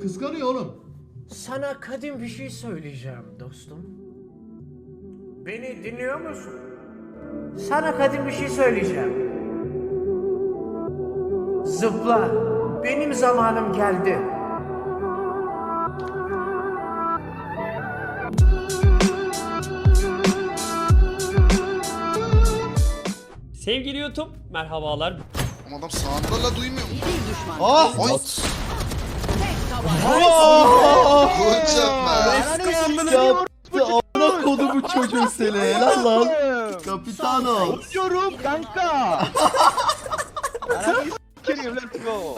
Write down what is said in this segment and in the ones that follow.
Kıskanıyor oğlum. Sana kadim bir şey söyleyeceğim dostum. Beni dinliyor musun? Sana kadim bir şey söyleyeceğim. Zıpla. Benim zamanım geldi. Sevgili YouTube, merhabalar. Ama adam sağında la duymuyor mu? Ah! Ay! Hocam be! Yaptı amına kodumu çocuğu seni. Helal lan. Kapitano. Diyorum kanka. Kerim let's go.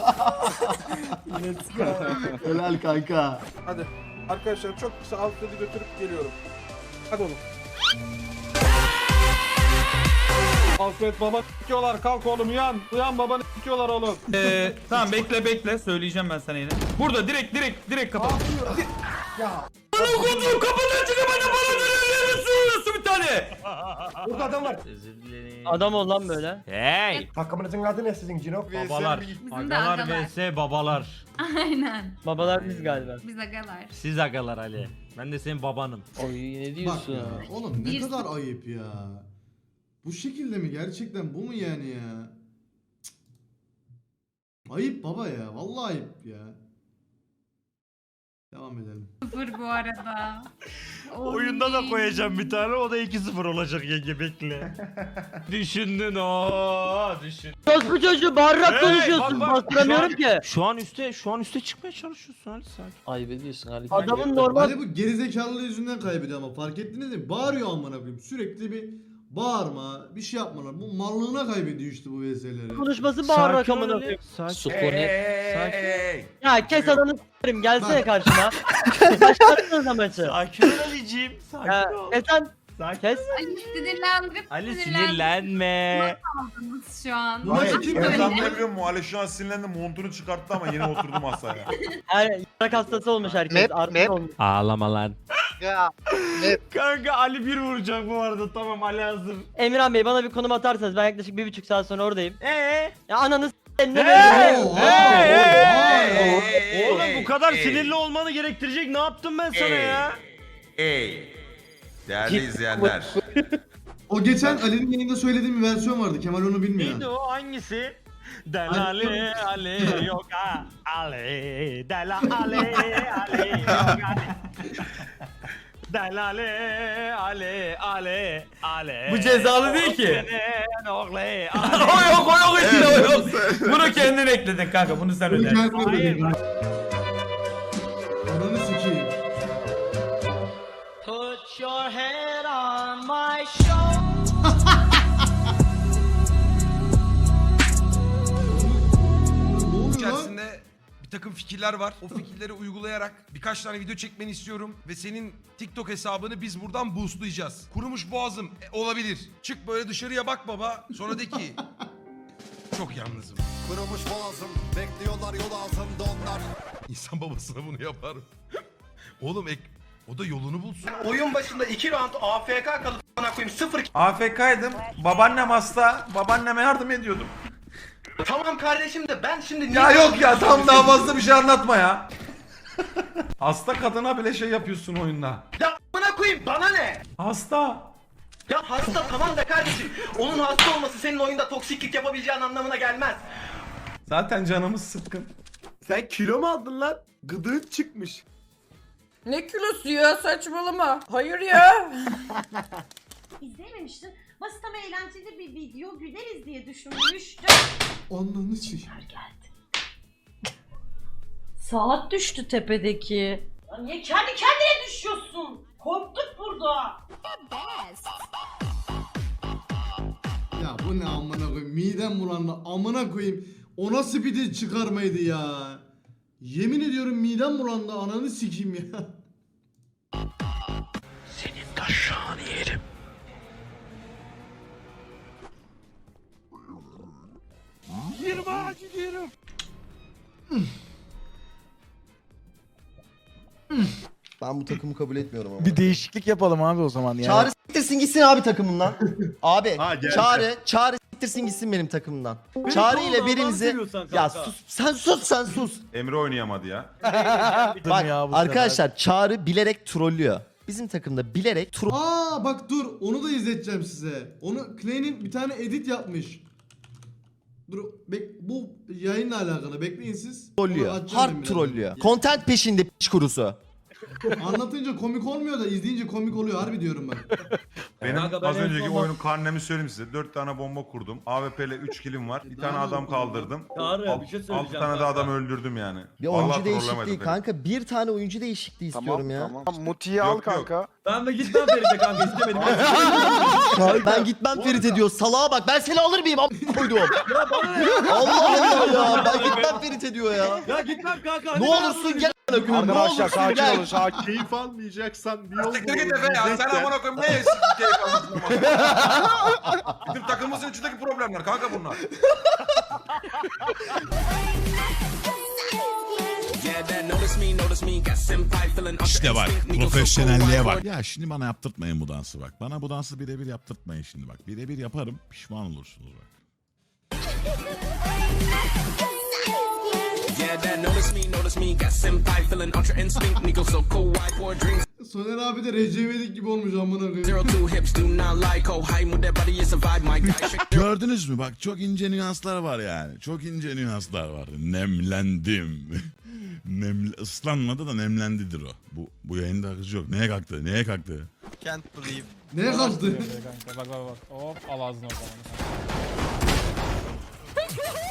Helal kanka. Hadi arkadaşlar çok kısa Alfred'i götürüp geliyorum. Hadi oğlum. Alfred baba s**kiyorlar kalk oğlum uyan. Uyan baba s**kiyorlar oğlum. Ee, tamam bekle bekle söyleyeceğim ben sana yine. Burada direkt direkt direkt kapat. Bana koduğum kapıdan çıkıp bana bana dönüyorsun bir tane. Burada adam var. Özür dilerim. Adam ol lan böyle. Hey! Takımınızın adı ne sizin Cino? Babalar. Bizim de Agalar agalar. vs babalar. Aynen. Babalar biz galiba. Biz agalar. Siz agalar Ali. Ben de senin babanım. Oy ne Bak diyorsun? ya. Oğlum ne Bir- kadar ayıp ya. Bu şekilde mi? Gerçekten bu mu yani ya? Ayıp baba ya. Vallahi ayıp ya. Devam edelim. Sıfır bu arada. Oyunda da Oy. koyacağım bir tane o da 2-0 olacak yenge bekle. Düşündün o düşün. Orospu çocuğu bağırarak Hey, konuşuyorsun. bak, bak. Bastıramıyorum ki. Şu an üste şu an üste çıkmaya çalışıyorsun Ali sakin. Ayıp ediyorsun Ali. Adamın normal Ali bu gerizekalılığı yüzünden kaybediyor ama fark ettiniz mi? Bağırıyor amına koyayım. Sürekli bir bağırma, bir şey yapmalar. Bu mallığına kaybediyor işte bu VS'leri. konuşması bağırarak Sakin amına koyayım. Sakin. Sakin. Ya kes adamı s**erim gelsene Bak. karşıma. Başlattınız maçı. Sakin ol Ali'ciğim. Sakin Ya ol. kes lan. Sakin. Kes. Ali sinirlendirip Ali sinirlenme. aldınız şu an. Bu maçı kim kazandı? musun? Ali şu an sinirlendi montunu çıkarttı ama yine oturdu masaya. Her yarak hastası olmuş herkes. Map, Artık map. olmuş. Ağlama lan. Ya. Kanka Ali bir vuracak bu arada tamam Ali hazır. Emirhan Bey bana bir konum atarsanız ben yaklaşık bir buçuk saat sonra oradayım. Eee? Ya ananı s**erim ne Hey! böyle? Hey! Hey! Hey! Oğlum bu kadar Hey! sinirli olmanı gerektirecek ne yaptım ben sana ya? Ey! Değerli izleyenler. O geçen Ali'nin yayında söylediğim bir versiyon vardı. Kemal onu bilmiyor. Neydi o hangisi? Delali Ali yok ha Ali Delali Ali yok Ali Delali Ali Ali Ali Bu cezalı değil ki. Oğlu o yok o yok işte o yok. Bunu kendin ekledin kanka bunu sen Bunu öde. kendine Hayır. dedim. Ananı sikeyim. Put your head takım fikirler var. O fikirleri uygulayarak birkaç tane video çekmeni istiyorum ve senin TikTok hesabını biz buradan boostlayacağız. Kurumuş boğazım e, olabilir. Çık böyle dışarıya bak baba. Sonra de ki çok yalnızım. Kırılmış boğazım, bekliyorlar yol altında onlar. İnsan babasına bunu yapar mı? Oğlum ek, o da yolunu bulsun. Oyun başında 2 round AFK kalıp bana koyayım 0 AFK'ydım. Babaannem hasta. Babaanneme yardım ediyordum. Tamam kardeşim de ben şimdi niye... Ya yok ya tam daha fazla bir şey anlatma ya. hasta kadına bile şey yapıyorsun oyunda. Ya bana koyayım bana ne? Hasta. Ya hasta tamam da kardeşim. Onun hasta olması senin oyunda toksiklik yapabileceğin anlamına gelmez. Zaten canımız sıkkın. Sen kilo mu aldın lan? Gıdığın çıkmış. Ne kilosu ya saçmalama. Hayır ya. İzlememiştim. Basit ama eğlenceli bir video güleriz diye düşünmüştüm. Ananı sikeyim. Saat düştü tepedeki. Ya niye kendi kendine düşüyorsun? Korktuk burada. Ya bu ne amına koyayım? Midem bulandı. Amına koyayım. O nasıl bir de çıkarmaydı ya? Yemin ediyorum midem bulandı. Ananı sikeyim ya. Ben bu takımı kabul etmiyorum ama. Bir değişiklik yapalım abi o zaman ya. Çağrı siktirsin gitsin abi takımından. abi. Çağrı, Çağrı siktirsin gitsin benim takımdan. Çağrı ile birinizi... Ya sus sen sus sen sus. Emre oynayamadı ya. Bak arkadaşlar Çağrı bilerek trollüyor. Bizim takımda bilerek troll... Aa bak dur onu da izleteceğim size. Onu Clay'nin bir tane edit yapmış. Dur bek bu yayınla alakalı bekleyin siz. Trollüyor. açacağım ben Hard birazdan. trollüyor. Content peşinde piç kurusu. Anlatınca komik olmuyor da izleyince komik oluyor harbi diyorum ben. Benim Kanka ben az en önceki son- oyunun karnemi söyleyeyim size. 4 tane bomba kurdum. AWP ile 3 kilim var. Bir tane adam kaldırdım. Çağrı, bir şey altı söyleyeceğim tane de kanka. adam öldürdüm yani. Bir Vallahi oyuncu trollemedim değişikliği beni. kanka. Bir tane oyuncu değişikliği istiyorum ya. Muti'yi al Yok, yok. kanka. Ben de gitmem Ferit'e kanka istemedim. ben gitmem Ferit ediyor. Salağa bak ben seni alır mıyım? Am- koydum. Allah Allah ya. Ben gitmem Ferit ediyor ya. ya gitmem kanka. Ne olursun gel. Amına koyayım, Ne Arkadaşlar olursun sakin gel. olun sakin. Keyif almayacaksan bir yol Siktir git Efe ya. Sen amına koyayım ne siktir keyif almışsın ama. Bizim takımımızın içindeki problemler kanka bunlar. İşte bak profesyonelliğe bak. Ya şimdi bana yaptırtmayın bu dansı bak. Bana bu dansı birebir yaptırtmayın şimdi bak. Birebir yaparım pişman olursunuz bak. Soner abi de Recep gibi olmuş amına koyayım. Gördünüz mü bak çok ince nüanslar var yani. Çok ince nüanslar var. Nemlendim. Nem, ıslanmadı da nemlendidir o. Bu, bu yayında kız yok. Neye kalktı? Neye kalktı? Neye kalktı? Bak bak bak. Hop al ağzına o zaman.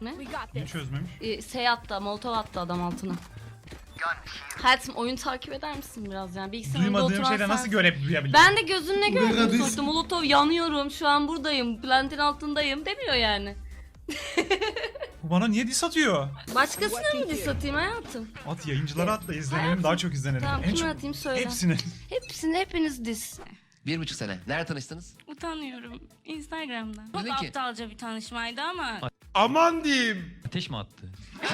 Ne? Niye çözmemiş? Ee, şey attı, molotov attı adam altına. Hayatım oyun takip eder misin biraz yani? Bilgisayarında Duymadığım oturan şeyde nasıl sensin. Ben de gözünle gördüm sonuçta. Molotov yanıyorum, şu an buradayım, plantin altındayım demiyor yani. Bu bana niye dis atıyor? Başkasına mı diss atayım hayatım? At yayıncılara at da izlenelim daha çok izlenelim. Tamam En kime çok- atayım söyle. Hepsini. Hepsini hepiniz diss. Bir buçuk sene. Nerede tanıştınız? Utanıyorum. Instagram'dan. Çok ki- aptalca bir tanışmaydı ama Aman diyeyim. Ateş mi attı?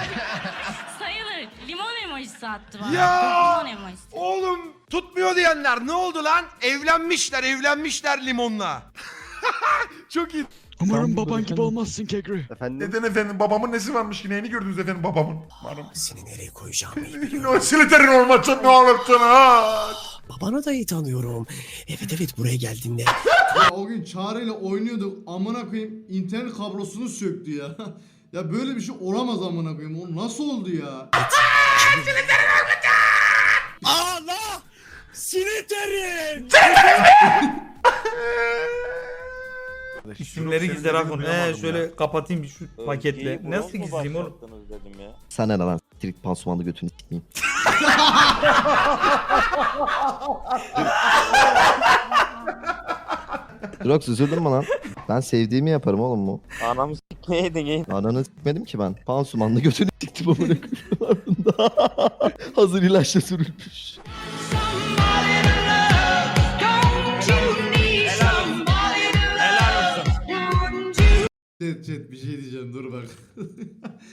sayılır. Limon emojisi attı bana. Ya! Limon emojisi. Oğlum tutmuyor diyenler ne oldu lan? Evlenmişler evlenmişler limonla. Çok iyi. Umarım baban gibi olmazsın Kegri. Neden efendim? Babamın nesi varmış ki? Neyini gördünüz efendim babamın? Varım. Seni nereye koyacağım? Ne siliterin olmasın ne olursun ha? Babanı da iyi tanıyorum. Evet evet buraya geldiğinde. Ya o gün Çağrı ile oynuyorduk amına koyayım internet kablosunu söktü ya. ya böyle bir şey olamaz amına koyayım. O nasıl oldu ya? Allah! Siniterin! İsimleri gizler Akon. He şöyle kapatayım bir şu paketle. Nasıl gizleyeyim oğlum? Sana ne lan? Trik pansumanlı götünü sikmeyeyim. Drox üzüldün mü lan? Ben sevdiğimi yaparım oğlum bu. Anamı s**meydin Ananı sikmedim ki ben. Pansumanlı götünü siktim amına koyayım. Hazır ilaçla sürülmüş. Chat chat bir şey diyeceğim dur bak.